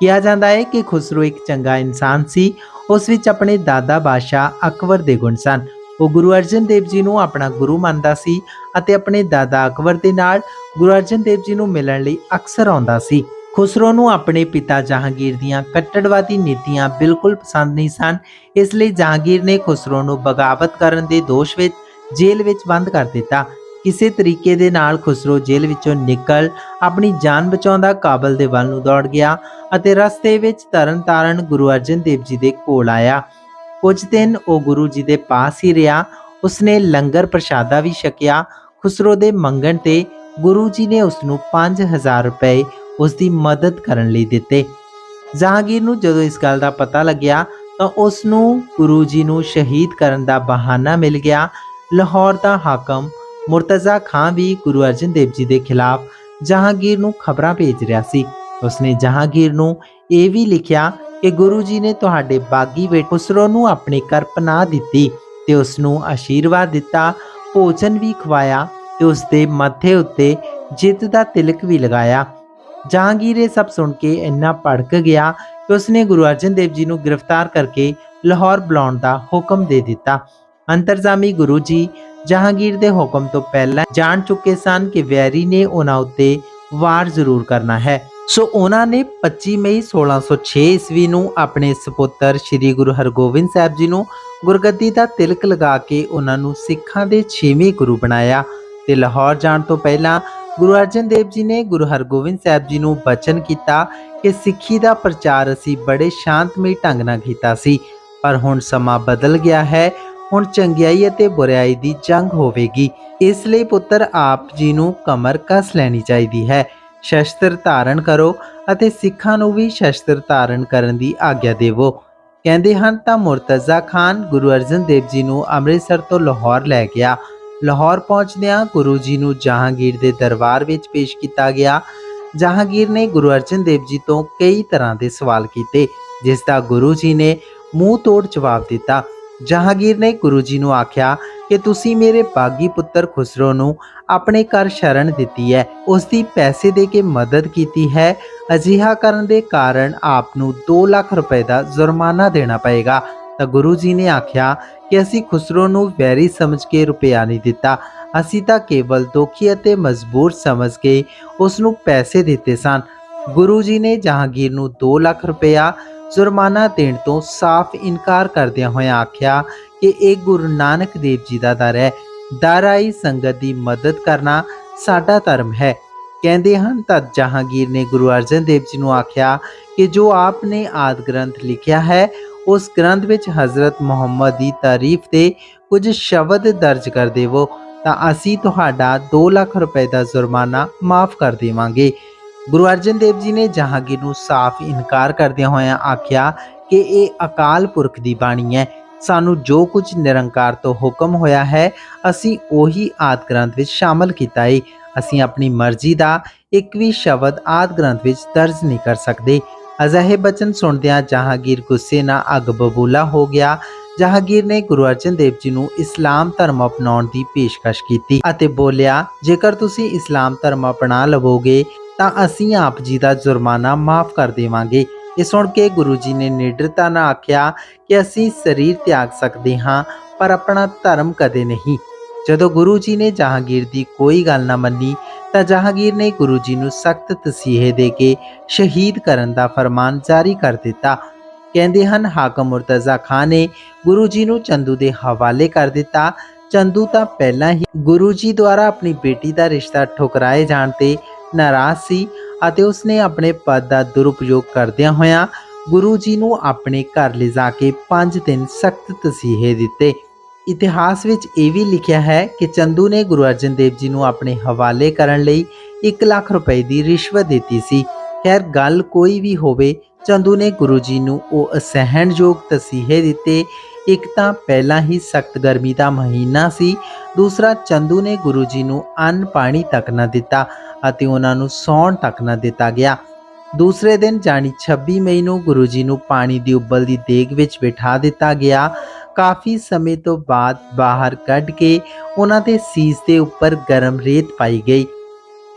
ਕਿਹਾ ਜਾਂਦਾ ਹੈ ਕਿ ਖੁਸਰੋ ਇੱਕ ਚੰਗਾ ਇਨਸਾਨ ਸੀ। ਉਸ ਵਿੱਚ ਆਪਣੇ ਦਾਦਾ ਬਾਦਸ਼ਾਹ ਅਕਬਰ ਦੇ ਗੁਣ ਸਨ। ਉਹ ਗੁਰੂ ਅਰਜਨ ਦੇਵ ਜੀ ਨੂੰ ਆਪਣਾ ਗੁਰੂ ਮੰਨਦਾ ਸੀ ਅਤੇ ਆਪਣੇ ਦਾਦਾ ਅਕਬਰ ਦੇ ਨਾਲ ਗੁਰੂ ਅਰਜਨ ਦੇਵ ਜੀ ਨੂੰ ਮਿਲਣ ਲਈ ਅਕਸਰ ਆਉਂਦਾ ਸੀ। ਖੁਸਰੋ ਨੂੰ ਆਪਣੇ ਪਿਤਾ ਜਹਾਂਗੀਰ ਦੀਆਂ ਕੱਟੜਵਾਦੀ ਨੀਤੀਆਂ ਬਿਲਕੁਲ ਪਸੰਦ ਨਹੀਂ ਸਨ। ਇਸ ਲਈ ਜਹਾਂਗੀਰ ਨੇ ਖੁਸਰੋ ਨੂੰ ਬਗਾਵਤ ਕਰਨ ਦੇ ਦੋਸ਼ ਵਿੱਚ ਜੇਲ੍ਹ ਵਿੱਚ ਬੰਦ ਕਰ ਦਿੱਤਾ। ਕਿਸੇ ਤਰੀਕੇ ਦੇ ਨਾਲ ਖੁਸਰੋ ਜੇਲ੍ਹ ਵਿੱਚੋਂ ਨਿਕਲ ਆਪਣੀ ਜਾਨ ਬਚਾਉਂਦਾ ਕਾਬਲ ਦੇ ਵੱਲ ਨੂੰ ਦੌੜ ਗਿਆ ਅਤੇ ਰਸਤੇ ਵਿੱਚ ਤਰਨਤਾਰਨ ਗੁਰੂ ਅਰਜਨ ਦੇਵ ਜੀ ਦੇ ਕੋਲ ਆਇਆ। ਕੁਝ ਦਿਨ ਉਹ ਗੁਰੂ ਜੀ ਦੇ ਪਾਸ ਹੀ ਰਿਹਾ। ਉਸਨੇ ਲੰਗਰ ਪ੍ਰਸ਼ਾਦਾ ਵੀ ਛਕਿਆ। ਖੁਸਰੋ ਦੇ ਮੰਗਣ ਤੇ ਗੁਰੂ ਜੀ ਨੇ ਉਸ ਨੂੰ 5000 ਰੁਪਏ ਉਸ ਦੀ ਮਦਦ ਕਰਨ ਲਈ ਦਿੱਤੇ। ਜਹਾਂਗੀਰ ਨੂੰ ਜਦੋਂ ਇਸ ਗੱਲ ਦਾ ਪਤਾ ਲੱਗਿਆ, ਤਾਂ ਉਸ ਨੂੰ ਗੁਰੂ ਜੀ ਨੂੰ ਸ਼ਹੀਦ ਕਰਨ ਦਾ ਬਹਾਨਾ ਮਿਲ ਗਿਆ। ਲਾਹੌਰ ਦਾ ਹਾਕਮ ਮੁਰਤਜ਼ਾ ਖਾਨ ਵੀ ਗੁਰੂ ਅਰਜਨ ਦੇਵ ਜੀ ਦੇ ਖਿਲਾਫ ਜਹਾਂਗੀਰ ਨੂੰ ਖਬਰਾਂ ਭੇਜ ਰਿਹਾ ਸੀ। ਉਸਨੇ ਜਹਾਂਗੀਰ ਨੂੰ ਇਹ ਵੀ ਲਿਖਿਆ ਕਿ ਗੁਰੂ ਜੀ ਨੇ ਤੁਹਾਡੇ ਬਾਗੀ ਬੇਟੇ ਖੁਸਰੋ ਨੂੰ ਆਪਣੇ ਘਰ ਪਨਾਹ ਦਿੱਤੀ ਤੇ ਉਸ ਨੂੰ ਆਸ਼ੀਰਵਾਦ ਦਿੱਤਾ, ਭੋਜਨ ਵੀ ਖਵਾਇਆ ਤੇ ਉਸ ਦੇ ਮੱਥੇ ਉੱਤੇ ਜਿੱਤ ਦਾ ਤਿਲਕ ਵੀ ਲਗਾਇਆ। ਜਹਾਂਗੀਰ ਇਹ ਸਭ ਸੁਣ ਕੇ ਇੰਨਾ ਭੜਕ ਗਿਆ ਕਿ ਉਸਨੇ ਗੁਰੂ ਅਰਜਨ ਦੇਵ ਜੀ ਨੂੰ ਗ੍ਰਿਫਤਾਰ ਕਰਕੇ ਲਾਹੌਰ ਬੁਲਾਉਣ ਦਾ ਹੁਕਮ ਦੇ ਦਿੱਤਾ ਅੰਤਰਜ਼ਾਮੀ ਗੁਰੂ ਜੀ ਜਹਾਂਗੀਰ ਦੇ ਹੁਕਮ ਤੋਂ ਪਹਿਲਾਂ ਜਾਣ ਚੁੱਕੇ ਸਨ ਕਿ ਵੈਰੀ ਨੇ ਉਹਨਾਂ ਉੱਤੇ ਵਾਰ ਜ਼ਰੂਰ ਕਰਨਾ ਹੈ ਸੋ ਉਹਨਾਂ ਨੇ 25 ਮਈ 1606 ਈਸਵੀ ਨੂੰ ਆਪਣੇ ਸੁਪੁੱਤਰ ਸ੍ਰੀ ਗੁਰੂ ਹਰਗੋਬਿੰਦ ਸਾਹਿਬ ਜੀ ਨੂੰ ਗੁਰਗੱਦੀ ਦਾ ਤਿਲਕ ਲਗਾ ਕੇ ਉਹਨਾਂ ਨੂੰ ਸਿੱਖਾਂ ਦੇ 6ਵੇਂ ਗੁਰੂ ਬਣਾਇਆ ਤੇ ਲਾਹੌਰ ਜਾਣ ਤੋਂ ਪਹਿਲਾਂ ਗੁਰੂ ਅਰਜਨ ਦੇਵ ਜੀ ਨੇ ਗੁਰੂ ਹਰਗੋਬਿੰਦ ਸਾਹਿਬ ਜੀ ਨੂੰ ਬਚਨ ਕੀਤਾ ਕਿ ਸਿੱਖੀ ਦਾ ਪ੍ਰਚਾਰ ਅਸੀਂ ਬੜੇ ਸ਼ਾਂਤਮਈ ਢੰਗ ਨਾਲ ਕੀਤਾ ਸੀ, ਪਰ ਹੁਣ ਸਮਾਂ ਬਦਲ ਗਿਆ ਹੈ, ਹੁਣ ਚੰਗਿਆਈ ਅਤੇ ਬੁਰਾਈ ਦੀ ਜੰਗ ਹੋਵੇਗੀ। ਇਸ ਲਈ ਪੁੱਤਰ ਆਪ ਜੀ ਨੂੰ ਕਮਰ ਕੱਸ ਲੈਣੀ ਚਾਹੀਦੀ ਹੈ। ਸ਼ਸਤਰ ਧਾਰਨ ਕਰੋ ਅਤੇ ਸਿੱਖਾਂ ਨੂੰ ਵੀ ਸ਼ਸਤਰ ਧਾਰਨ ਕਰਨ ਦੀ ਆਗਿਆ ਦੇਵੋ। ਕਹਿੰਦੇ ਹਨ ਤਾਂ ਮੁਰਤਜ਼ਾ ਖਾਨ ਗੁਰੂ ਅਰਜਨ ਦੇਵ ਜੀ ਨੂੰ ਅੰਮ੍ਰਿਤਸਰ ਤੋਂ ਲਾਹੌਰ ਲੈ ਗਿਆ। ਲਾਹੌਰ ਪਹੁੰਚਦਿਆਂ ਗੁਰੂ ਜੀ ਨੂੰ ਜਹਾਂਗੀਰ ਦੇ ਦਰਬਾਰ ਵਿੱਚ ਪੇਸ਼ ਕੀਤਾ ਗਿਆ। ਜਹਾਂਗੀਰ ਨੇ ਗੁਰੂ ਅਰਜਨ ਦੇਵ ਜੀ ਤੋਂ ਕਈ ਤਰ੍ਹਾਂ ਦੇ ਸਵਾਲ ਕੀਤੇ, ਜਿਸ ਦਾ ਗੁਰੂ ਜੀ ਨੇ ਮੂੰਹ ਤੋੜ ਜਵਾਬ ਦਿੱਤਾ। ਜਹਾਂਗੀਰ ਨੇ ਗੁਰੂ ਜੀ ਨੂੰ ਆਖਿਆ ਕਿ ਤੁਸੀਂ ਮੇਰੇ ਬਾਗੀ ਪੁੱਤਰ ਖੁਸਰੋ ਨੂੰ ਆਪਣੇ ਘਰ ਸ਼ਰਨ ਦਿੱਤੀ ਹੈ। ਉਸ ਦੀ ਪੈਸੇ ਦੇ ਕੇ ਮਦਦ ਕੀਤੀ ਹੈ। ਅਜਿਹਾ ਕਰਨ ਦੇ ਕਾਰਨ ਆਪ ਨੂੰ 2 ਲੱਖ ਰੁਪਏ ਦਾ ਜੁਰਮਾਨਾ ਦੇਣਾ ਪਏਗਾ। ਤਾਂ ਗੁਰੂ ਜੀ ਨੇ ਆਖਿਆ ਕਿ ਅਸੀਂ ਖੁਸਰੋ ਨੂੰ ਵੈਰੀ ਸਮਝ ਕੇ ਰੁਪਿਆ ਨਹੀਂ ਦਿੱਤਾ। ਅਸੀਂ ਤਾਂ ਕੇਵਲ ਦੁਖੀ ਅਤੇ ਮਜਬੂਰ ਸਮਝ ਕੇ ਉਸ ਨੂੰ ਪੈਸੇ ਦਿੱਤੇ ਸਨ। ਗੁਰੂ ਜੀ ਨੇ ਜਹਾਂਗੀਰ ਨੂੰ 2 ਲੱਖ ਰੁਪਇਆ ਜੁਰਮਾਨਾ ਦੇਣ ਤੋਂ ਸਾਫ਼ ਇਨਕਾਰ ਕਰਦਿਆਂ ਹੋਇਆਂ ਆਖਿਆ ਕਿ ਇਹ ਗੁਰੂ ਨਾਨਕ ਦੇਵ ਜੀ ਦਾ ਦਰ ਹੈ। ਦਰ ਆਈ ਸੰਗਤ ਦੀ ਮਦਦ ਕਰਨਾ ਸਾਡਾ ਧਰਮ ਹੈ। ਕਹਿੰਦੇ ਹਨ, ਤਦ ਜਹਾਂਗੀਰ ਨੇ ਗੁਰੂ ਅਰਜਨ ਦੇਵ ਜੀ ਨੂੰ ਆਖਿਆ ਕਿ ਜੋ ਆਪ ਨੇ ਆਦ ਗ੍ਰੰਥ ਲਿਖਿਆ ਹੈ ਉਸ ਗ੍ਰੰਥ ਵਿੱਚ ਹਜ਼ਰਤ ਮੁਹੰਮਦ ਦੀ ਤਾਰੀਫ ਤੇ ਕੁਝ ਸ਼ਬਦ ਦਰਜ ਕਰ ਦੇਵੋ, ਤਾਂ ਅਸੀਂ ਤੁਹਾਡਾ 2 ਲੱਖ ਰੁਪਏ ਦਾ ਜੁਰਮਾਨਾ ਮਾਫ ਕਰ ਦੇਵਾਂਗੇ। ਗੁਰੂ ਅਰਜਨ ਦੇਵ ਜੀ ਨੇ ਜਹਾਂਗੀਰ ਨੂੰ ਸਾਫ਼ ਇਨਕਾਰ ਕਰਦਿਆਂ ਹੋਇਆਂ ਆਖਿਆ ਕਿ ਇਹ ਅਕਾਲ ਪੁਰਖ ਦੀ ਬਾਣੀ ਹੈ। ਸਾਨੂੰ ਜੋ ਕੁਝ ਨਿਰੰਕਾਰ ਤੋਂ ਹੁਕਮ ਹੋਇਆ ਹੈ, ਅਸੀਂ ਉਹੀ ਆਦ ਗ੍ਰੰਥ ਵਿੱਚ ਸ਼ਾਮਲ ਕੀਤਾ ਹੈ ਅਸੀਂ ਆਪਣੀ ਮਰਜ਼ੀ ਦਾ ਇੱਕ ਵੀ ਸ਼ਬਦ ਆਦ ਗ੍ਰੰਥ ਵਿੱਚ ਦਰਜ ਨਹੀਂ ਕਰ ਸਕਦੇ। ਅਜਿਹੇ ਬਚਨ ਸੁਣਦਿਆਂ ਜਹਾਂਗੀਰ ਗੁੱਸੇ ਨਾਲ ਅੱਗ ਬਬੂਲਾ ਹੋ ਗਿਆ। ਜਹਾਂਗੀਰ ਨੇ ਗੁਰੂ ਅਰਜਨ ਦੇਵ ਜੀ ਨੂੰ ਇਸਲਾਮ ਧਰਮ ਅਪਣਾਉਣ ਦੀ ਪੇਸ਼ਕਸ਼ ਕੀਤੀ ਅਤੇ ਬੋਲਿਆ, ਜੇਕਰ ਤੁਸੀਂ ਇਸਲਾਮ ਧਰਮ ਅਪਣਾ ਲਵੋਗੇ, ਤਾਂ ਅਸੀਂ ਆਪ ਜੀ ਦਾ ਜੁਰਮਾਨਾ ਮਾਫ ਕਰ ਦੇਵਾਂਗੇ। ਇਹ ਸੁਣ ਕੇ ਗੁਰੂ ਜੀ ਨੇ ਨਿਡਰਤਾ ਨਾਲ ਆਖਿਆ ਕਿ ਅਸੀਂ ਸਰੀਰ ਤਿਆਗ ਸਕਦੇ ਹਾਂ, ਪਰ ਆਪਣਾ ਧਰਮ ਕਦੇ ਨਹੀਂ। ਜਦੋਂ ਗੁਰੂ ਜੀ ਨੇ ਜਹਾਂਗੀਰ ਦੀ ਕੋਈ ਗੱਲ ਨਾ ਮੰਨੀ, ਤਾਂ ਜਹਾਂਗੀਰ ਨੇ ਗੁਰੂ ਜੀ ਨੂੰ ਸਖਤ ਤਸੀਹੇ ਦੇ ਕੇ ਸ਼ਹੀਦ ਕਰਨ ਦਾ ਫਰਮਾਨ ਜਾਰੀ ਕਰ ਦਿੱਤਾ। ਕਹਿੰਦੇ ਹਨ, ਹਾਕਮ ਮੁਰਤਜ਼ਾ ਖਾਨ ਨੇ ਗੁਰੂ ਜੀ ਨੂੰ ਚੰਦੂ ਦੇ ਹਵਾਲੇ ਕਰ ਦਿੱਤਾ। ਚੰਦੂ ਤਾਂ ਪਹਿਲਾਂ ਹੀ ਗੁਰੂ ਜੀ ਦੁਆਰਾ ਆਪਣੀ ਬੇਟੀ ਦਾ ਰਿਸ਼ਤਾ ਠੁਕਰਾਏ ਜਾਣ ਤੇ ਨਾਰਾਜ਼ ਸੀ ਅਤੇ ਉਸਨੇ ਆਪਣੇ ਪਦ ਦਾ ਦੁਰਉਪਯੋਗ ਕਰਦਿਆਂ ਹੋਇਆਂ ਗੁਰੂ ਜੀ ਨੂੰ ਆਪਣੇ ਘਰ ਲਿਜਾ ਕੇ 5 ਦਿਨ ਸਖਤ ਤਸੀਹੇ ਦਿੱਤੇ। ਇਤਿਹਾਸ ਵਿੱਚ ਇਹ ਵੀ ਲਿਖਿਆ ਹੈ ਕਿ ਚੰਦੂ ਨੇ ਗੁਰੂ ਅਰਜਨ ਦੇਵ ਜੀ ਨੂੰ ਆਪਣੇ ਹਵਾਲੇ ਕਰਨ ਲਈ 1 ਲੱਖ ਰੁਪਏ ਦੀ ਰਿਸ਼ਵਤ ਦਿੱਤੀ ਸੀ। ਖੈਰ, ਗੱਲ ਕੋਈ ਵੀ ਹੋਵੇ, ਚੰਦੂ ਨੇ ਗੁਰੂ ਜੀ ਨੂੰ ਉਹ ਅਸਹਿਣਯੋਗ ਤਸੀਹੇ ਦਿੱਤੇ। ਇੱਕ ਤਾਂ ਪਹਿਲਾਂ ਹੀ ਸਖਤ ਗਰਮੀ ਦਾ ਮਹੀਨਾ ਸੀ। ਦੂਸਰਾ, ਚੰਦੂ ਨੇ ਗੁਰੂ ਜੀ ਨੂੰ ਅੰਨ ਪਾਣੀ ਤੱਕ ਨਾ ਦਿੱਤਾ ਅਤੇ ਉਹਨਾਂ ਨੂੰ ਸੌਣ ਤੱਕ ਨਾ ਦਿੱਤਾ ਗਿਆ। ਦੂਸਰੇ ਦਿਨ, ਜਾਣੀ 26 ਮਈ ਨੂੰ ਗੁਰੂ ਜੀ ਨੂੰ ਪਾਣੀ ਦੀ ਉਬਲਦੀ ਦੇਗ ਵਿੱਚ ਬਿਠਾ ਦਿੱਤਾ ਗਿਆ। ਕਾਫੀ ਸਮੇਂ ਤੋਂ ਬਾਅਦ ਬਾਹਰ ਕੱਢ ਕੇ ਉਹਨਾਂ ਦੇ ਸੀਸ ਦੇ ਉੱਪਰ ਗਰਮ ਰੇਤ ਪਾਈ ਗਈ।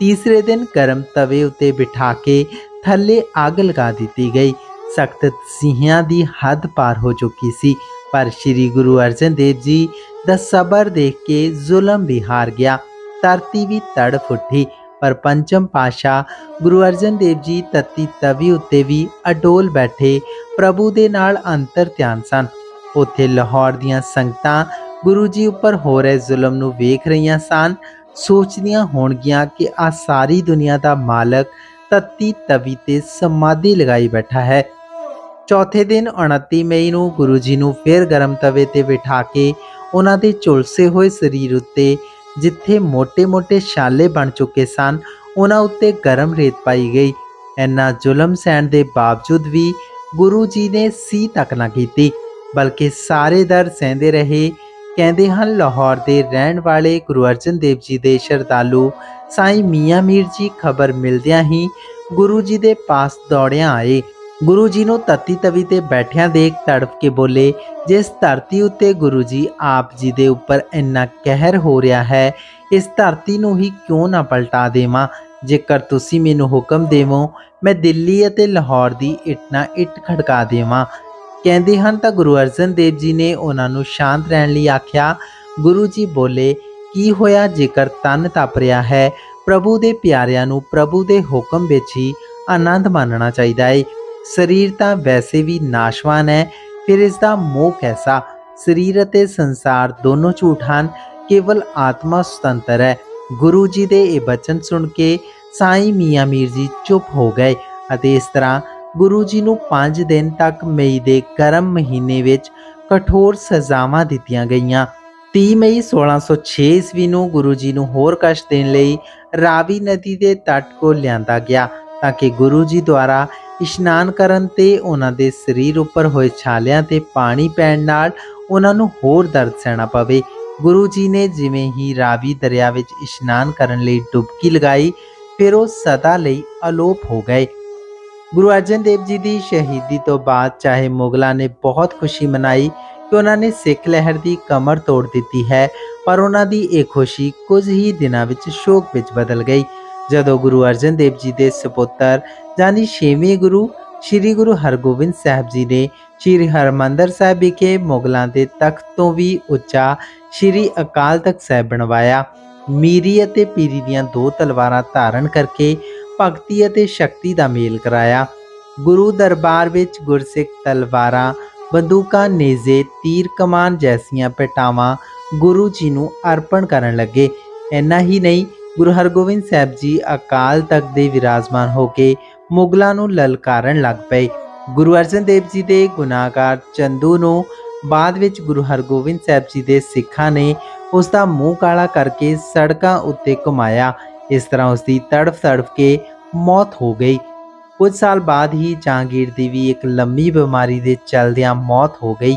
ਤੀਸਰੇ ਦਿਨ ਗਰਮ ਤਵੇ ਉੱਤੇ ਬਿਠਾ ਕੇ ਥੱਲੇ ਅੱਗ ਲਗਾ ਦਿੱਤੀ ਗਈ। ਸਖਤ ਸਿੰਘਾਂ ਦੀ ਹੱਦ ਪਾਰ ਹੋ ਚੁੱਕੀ ਸੀ, ਪਰ ਸ੍ਰੀ ਗੁਰੂ ਅਰਜਨ ਦੇਵ ਜੀ ਦਾ ਸਬਰ ਦੇਖ ਕੇ ਜ਼ੁਲਮ ਵੀ ਹਾਰ ਗਿਆ। ਧਰਤੀ ਵੀ ਤੜਫ ਉੱਠੀ, ਪਰ ਪੰਚਮ ਪਾਸ਼ਾ ਗੁਰੂ ਅਰਜਨ ਦੇਵ ਜੀ ਤਤੀ ਤਵੀ ਉੱਤੇ ਵੀ ਅਡੋਲ ਬੈਠੇ ਪ੍ਰਭੂ ਦੇ ਨਾਲ ਅੰਤਰ ਧਿਆਨ ਸਨ। ਉੱਥੇ ਲਾਹੌਰ ਦੀਆਂ ਸੰਗਤਾਂ ਗੁਰੂ ਜੀ ਉੱਪਰ ਹੋ ਰਹੇ ਜ਼ੁਲਮ ਨੂੰ ਵੇਖ ਰਹੀਆਂ ਸਨ। ਸੋਚਦੀਆਂ ਹੋਣਗੀਆਂ ਕਿ ਆ ਸਾਰੀ ਦੁਨੀਆ ਦਾ ਮਾਲਕ ਤਤੀ ਤਵੀ ਤੇ ਸਮਾਧੀ ਲਗਾਈ ਬੈਠਾ ਹੈ। ਚੌਥੇ ਦਿਨ 29 ਮਈ ਨੂੰ ਗੁਰੂ ਜੀ ਨੂੰ ਫੇਰ ਗਰਮ ਤਵੇ ਤੇ ਬਿਠਾ ਕੇ ਉਹਨਾਂ ਦੇ ਝੁਲਸੇ ਹੋਏ ਸਰੀਰ ਉੱਤੇ ਜਿੱਥੇ ਮੋٹے-ਮੋٹے ਛਾਲੇ ਬਣ ਚੁੱਕੇ ਸਨ, ਉਹਨਾਂ ਉੱਤੇ ਗਰਮ ਰੇਤ ਪਾਈ ਗਈ। ਇੰਨਾ ਜ਼ੁਲਮ ਸਹਿਣ ਦੇ ਬਾਵਜੂਦ ਵੀ ਗੁਰੂ ਜੀ ਨੇ ਸੀ ਤੱਕ ਨਾ ਕੀਤੀ। ਬਲਕਿ ਸਾਰੇ ਦਰ ਸਹਿੰਦੇ ਰਹੇ। ਕਹਿੰਦੇ ਹਨ, ਲਾਹੌਰ ਦੇ ਰਹਿਣ ਵਾਲੇ ਗੁਰੂ ਅਰਜਨ ਦੇਵ ਜੀ ਦੇ ਸ਼ਰਧਾਲੂ ਸਾਈਂ ਮੀਆਂ ਮੀਰ ਜੀ ਖਬਰ ਮਿਲਦਿਆਂ ਹੀ ਗੁਰੂ ਜੀ ਦੇ ਪਾਸ ਦੌੜਿਆਂ ਆਏ। ਗੁਰੂ ਜੀ ਨੂੰ ਤਤੀ ਤਵੀ ਤੇ ਬੈਠਿਆਂ ਦੇਖ ਤੜਫ ਕੇ ਬੋਲੇ, ਜਿਸ ਧਰਤੀ ਉੱਤੇ ਗੁਰੂ ਜੀ ਆਪ ਜੀ ਦੇ ਉੱਪਰ ਇੰਨਾ ਕਹਿਰ ਹੋ ਰਿਹਾ ਹੈ, ਇਸ ਧਰਤੀ ਨੂੰ ਹੀ ਕਿਉਂ ਨਾ ਪਲਟਾ ਦੇਵਾਂ? ਜੇਕਰ ਤੁਸੀਂ ਮੈਨੂੰ ਹੁਕਮ ਦੇਵੋ, ਮੈਂ ਦਿੱਲੀ ਅਤੇ ਲਾਹੌਰ ਦੀ ਇੱਟ ਨਾਲ ਇੱਟ ਖੜਕਾ ਦੇਵਾਂ। ਕਹਿੰਦੇ ਹਨ ਤਾਂ ਗੁਰੂ ਅਰਜਨ ਦੇਵ ਜੀ ਨੇ ਉਹਨਾਂ ਨੂੰ ਸ਼ਾਂਤ ਰਹਿਣ ਲਈ ਆਖਿਆ, ਗੁਰੂ ਜੀ ਬੋਲੇ, ਕੀ ਹੋਇਆ ਜੇਕਰ ਤਨ ਤਪ ਰਿਹਾ ਹੈ? ਪ੍ਰਭੂ ਦੇ ਪਿਆਰਿਆਂ ਨੂੰ ਪ੍ਰਭੂ ਦੇ ਹੁਕਮ ਵਿੱਚ ਹੀ ਆਨੰਦ ਮਾਣਨਾ ਚਾਹੀਦਾ ਹੈ ਸਰੀਰ ਤਾਂ ਵੈਸੇ ਵੀ ਨਾਸ਼ਵਾਨ ਹੈ, ਫਿਰ ਇਸ ਦਾ ਮੋਹ ਕੈਸਾ? ਸਰੀਰ ਅਤੇ ਸੰਸਾਰ ਦੋਨੋਂ ਝੂਠ ਹਨ, ਕੇਵਲ ਆਤਮਾ ਸੁਤੰਤਰ ਹੈ। ਗੁਰੂ ਜੀ ਦੇ ਇਹ ਬਚਨ ਸੁਣ ਕੇ ਸਾਈਂ ਮੀਆਂ ਮੀਰ ਜੀ ਚੁੱਪ ਹੋ ਗਏ ਅਤੇ ਇਸ ਤਰ੍ਹਾਂ ਗੁਰੂ ਜੀ ਨੂੰ 5 ਦਿਨ ਤੱਕ ਮਈ ਦੇ ਗਰਮ ਮਹੀਨੇ ਵਿੱਚ ਕਠੋਰ ਸਜ਼ਾਵਾਂ ਦਿੱਤੀਆਂ ਗਈਆਂ। 30 ਮਈ 1606 ਈਸਵੀ ਨੂੰ ਗੁਰੂ ਜੀ ਨੂੰ ਹੋਰ ਕਸ਼ਟ ਦੇਣ ਲਈ ਰਾਵੀ ਨਦੀ ਦੇ ਤੱਟ ਕੋਲ ਲਿਆਂਦਾ ਗਿਆ ਤਾਂ ਕਿ ਗੁਰੂ ਜੀ ਦੁਆਰਾ ਇਸ਼ਨਾਨ ਕਰਨ ਤੇ ਉਹਨਾਂ ਦੇ ਸਰੀਰ ਉੱਪਰ ਹੋਏ ਛਾਲਿਆਂ ਤੇ ਪਾਣੀ ਪੈਣ ਨਾਲ ਉਹਨਾਂ ਨੂੰ ਹੋਰ ਦਰਦ ਸਹਿਣਾ ਪਵੇ। ਗੁਰੂ ਜੀ ਨੇ ਜਿਵੇਂ ਹੀ ਰਾਵੀ ਦਰਿਆ ਵਿੱਚ ਇਸ਼ਨਾਨ ਕਰਨ ਲਈ ਡੁਬਕੀ ਲਗਾਈ, ਫਿਰ ਉਹ ਸਦਾ ਲਈ ਅਲੋਪ ਹੋ ਗਏ। ਗੁਰੂ ਅਰਜਨ ਦੇਵ ਜੀ ਦੀ ਸ਼ਹੀਦੀ ਤੋਂ ਬਾਅਦ ਚਾਹੇ ਮੁਗਲਾਂ ਨੇ ਬਹੁਤ ਖੁਸ਼ੀ ਮਨਾਈ ਕਿ ਉਹਨਾਂ ਨੇ ਸਿੱਖ ਲਹਿਰ ਦੀ ਕਮਰ ਤੋੜ ਦਿੱਤੀ ਹੈ, ਪਰ ਉਹਨਾਂ ਦੀ ਇਹ ਖੁਸ਼ੀ ਕੁਝ ਹੀ ਦਿਨਾਂ ਵਿੱਚ ਸ਼ੋਕ ਵਿੱਚ ਬਦਲ ਗਈ। ਜਦੋਂ ਗੁਰੂ ਅਰਜਨ ਦੇਵ ਜੀ ਦੇ ਸੁਪੁੱਤਰ ਜਾਨੀ ਛੇਵੇਂ ਗੁਰੂ ਸ੍ਰੀ ਗੁਰੂ ਹਰਗੋਬਿੰਦ ਸਾਹਿਬ ਜੀ ਨੇ ਸ੍ਰੀ ਹਰਮੰਦਰ ਸਾਹਿਬ ਵਿਖੇ ਮੁਗਲਾਂ ਦੇ ਤਖਤ ਤੋਂ ਵੀ ਉੱਚਾ ਸ੍ਰੀ ਅਕਾਲ ਤਖਤ ਸਾਹਿਬ ਬਣਵਾਇਆ। ਮੀਰੀ ਅਤੇ ਪੀਰੀ ਦੀਆਂ ਦੋ ਤਲਵਾਰਾਂ ਧਾਰਨ ਕਰਕੇ ਭਗਤੀ ਅਤੇ ਸ਼ਕਤੀ ਦਾ ਮੇਲ ਕਰਾਇਆ। ਗੁਰੂ ਦਰਬਾਰ ਵਿੱਚ ਗੁਰਸਿੱਖ ਤਲਵਾਰਾਂ, ਬੰਦੂਕਾਂ, ਨੇਜ਼ੇ, ਤੀਰ ਕਮਾਨ ਜੈਸੀਆਂ ਪਟਾਵਾਂ ਗੁਰੂ ਜੀ ਨੂੰ ਅਰਪਣ ਕਰਨ ਲੱਗੇ। ਇੰਨਾ ਹੀ ਨਹੀਂ, ਗੁਰੂ ਹਰਗੋਬਿੰਦ ਸਾਹਿਬ ਜੀ ਅਕਾਲ ਤਖਤ ਦੇ ਵਿਰਾਜਮਾਨ ਹੋ ਕੇ ਮੁਗਲਾਂ ਨੂੰ ਲਲਕਾਰਨ ਲੱਗ ਪਏ। ਗੁਰੂ ਅਰਜਨ ਦੇਵ ਜੀ ਦੇ ਗੁਨਾਹਗਾਰ ਚੰਦੂ ਨੂੰ ਬਾਅਦ ਵਿੱਚ ਗੁਰੂ ਹਰਗੋਬਿੰਦ ਸਾਹਿਬ ਜੀ ਦੇ ਸਿੱਖਾਂ ਨੇ ਉਸ ਦਾ ਮੂੰਹ ਕਾਲਾ ਕਰਕੇ ਸੜਕਾਂ ਉੱਤੇ ਘੁਮਾਇਆ। ਇਸ ਤਰ੍ਹਾਂ ਉਸ ਦੀ ਤੜਫ ਤੜਫ ਕੇ ਮੌਤ ਹੋ ਗਈ। ਕੁਝ ਸਾਲ ਬਾਅਦ ਹੀ ਜਹਾਂਗੀਰ ਦੀ ਵੀ ਇੱਕ ਲੰਮੀ ਬਿਮਾਰੀ ਦੇ ਚਲਦਿਆਂ ਮੌਤ ਹੋ ਗਈ।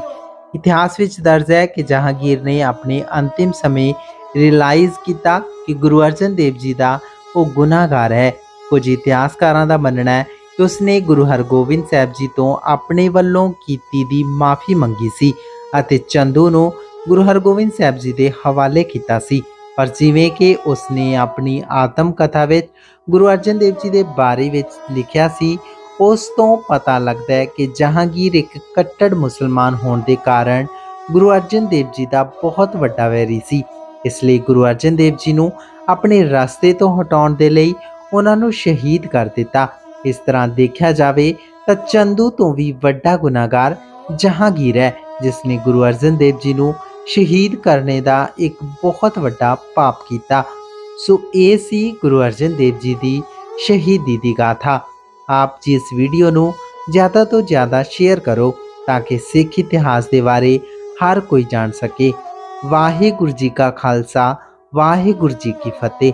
ਇਤਿਹਾਸ ਵਿੱਚ ਦਰਜ ਹੈ ਕਿ ਜਹਾਂਗੀਰ ਨੇ ਆਪਣੇ ਅੰਤਿਮ ਸਮੇਂ ਰਿਅਲਾਈਜ਼ ਕੀਤਾ ਕਿ ਗੁਰੂ ਅਰਜਨ ਦੇਵ ਜੀ ਦਾ ਉਹ ਗੁਨਾਹਗਾਰ ਹੈ। ਕੁਝ ਇਤਿਹਾਸਕਾਰਾਂ ਦਾ ਮੰਨਣਾ ਹੈ ਕਿ ਉਸਨੇ ਗੁਰੂ ਹਰਗੋਬਿੰਦ ਸਾਹਿਬ ਜੀ ਤੋਂ ਆਪਣੇ ਵੱਲੋਂ ਕੀਤੀ ਦੀ ਮਾਫੀ ਮੰਗੀ ਸੀ ਅਤੇ ਚੰਦੂ ਨੂੰ ਗੁਰੂ ਹਰਗੋਬਿੰਦ ਸਾਹਿਬ ਜੀ ਦੇ ਹਵਾਲੇ ਕੀਤਾ ਸੀ। ਪਰ ਜਿਵੇਂ ਕਿ ਉਸਨੇ ਆਪਣੀ ਆਤਮ ਕਥਾ ਵਿੱਚ ਗੁਰੂ ਅਰਜਨ ਦੇਵ ਜੀ ਦੇ ਬਾਰੇ ਵਿੱਚ ਲਿਖਿਆ ਸੀ, ਉਸ ਤੋਂ ਪਤਾ ਲੱਗਦਾ ਹੈ ਕਿ ਜਹਾਂਗੀਰ ਇੱਕ ਕੱਟੜ ਮੁਸਲਮਾਨ ਹੋਣ ਦੇ ਕਾਰਨ ਗੁਰੂ ਅਰਜਨ ਦੇਵ ਜੀ ਦਾ ਬਹੁਤ ਵੱਡਾ ਵੈਰੀ ਸੀ। ਇਸ ਲਈ ਗੁਰੂ ਅਰਜਨ ਦੇਵ ਜੀ ਨੂੰ ਆਪਣੇ ਰਸਤੇ ਤੋਂ ਹਟਾਉਣ ਦੇ ਲਈ ਉਹਨਾਂ ਨੂੰ ਸ਼ਹੀਦ ਕਰ ਦਿੱਤਾ। ਇਸ ਤਰ੍ਹਾਂ ਦੇਖਿਆ ਜਾਵੇ ਤਾਂ ਚੰਦੂ ਤੋਂ ਵੀ ਵੱਡਾ ਗੁਨਾਹਗਾਰ ਜਹਾਂਗੀਰ ਹੈ ਜਿਸ ਨੇ ਗੁਰੂ ਅਰਜਨ ਦੇਵ ਜੀ ਨੂੰ ਸ਼ਹੀਦ ਕਰਨੇ ਦਾ ਇੱਕ ਬਹੁਤ ਵੱਡਾ ਪਾਪ ਕੀਤਾ। ਸੋ ਇਹ ਸੀ ਗੁਰੂ ਅਰਜਨ ਦੇਵ ਜੀ ਦੀ ਸ਼ਹੀਦੀ ਦੀ ਗਾਥਾ। ਆਪ ਜੀ ਇਸ ਵੀਡੀਓ ਨੂੰ ਜ਼ਿਆਦਾ ਤੋਂ ਜ਼ਿਆਦਾ ਸ਼ੇਅਰ ਕਰੋ ਤਾਂ ਕਿ ਸਿੱਖ ਇਤਿਹਾਸ ਦੇ ਬਾਰੇ ਹਰ ਕੋਈ ਜਾਣ ਸਕੇ। ਵਾਹਿਗੁਰੂ ਜੀ ਕਾ ਖਾਲਸਾ, ਵਾਹਿਗੁਰੂ ਜੀ ਕੀ ਫਤਿਹ।